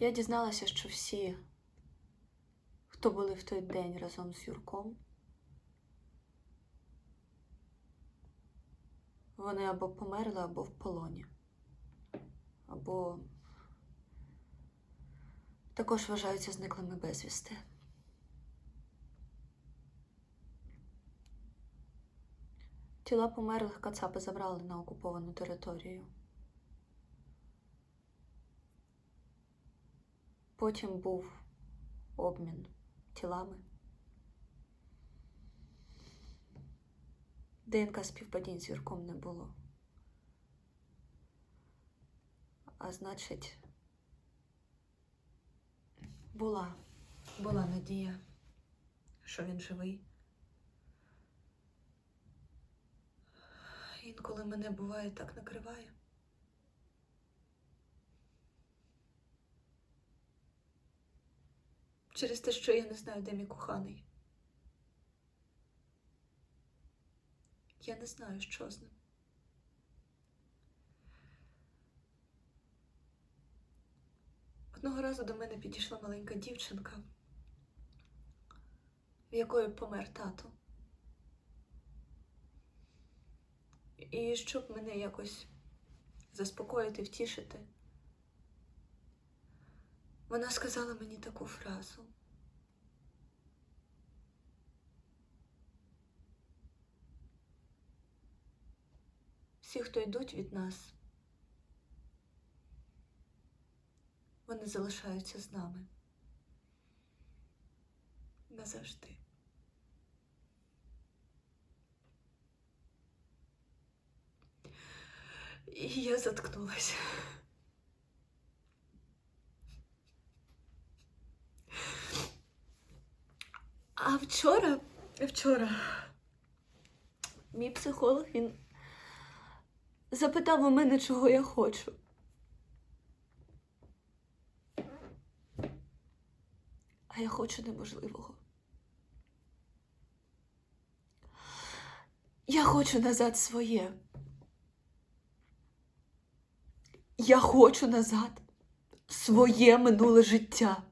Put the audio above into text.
Я дізналася, що всі, хто були в той день разом з Юрком, вони або померли, або в полоні, або також вважаються зниклими безвісти. Тіла померлих кацапи забрали на окуповану територію. Потім був обмін тілами. ДНК співпадінь з Юрком не було. А значить, була, була надія, що він живий. Інколи мене буває так накриває. Через те, що я не знаю, де мій коханий. Я не знаю, що з ним. Одного разу до мене підійшла маленька дівчинка, в якої помер тато. І щоб мене якось заспокоїти, втішити, вона сказала мені таку фразу. Всі, хто йдуть від нас, вони залишаються з нами назавжди. І я заткнулася. А вчора, вчора, мій психолог він запитав у мене, чого я хочу. А я хочу неможливого. Я хочу назад своє. Я хочу назад своє минуле життя.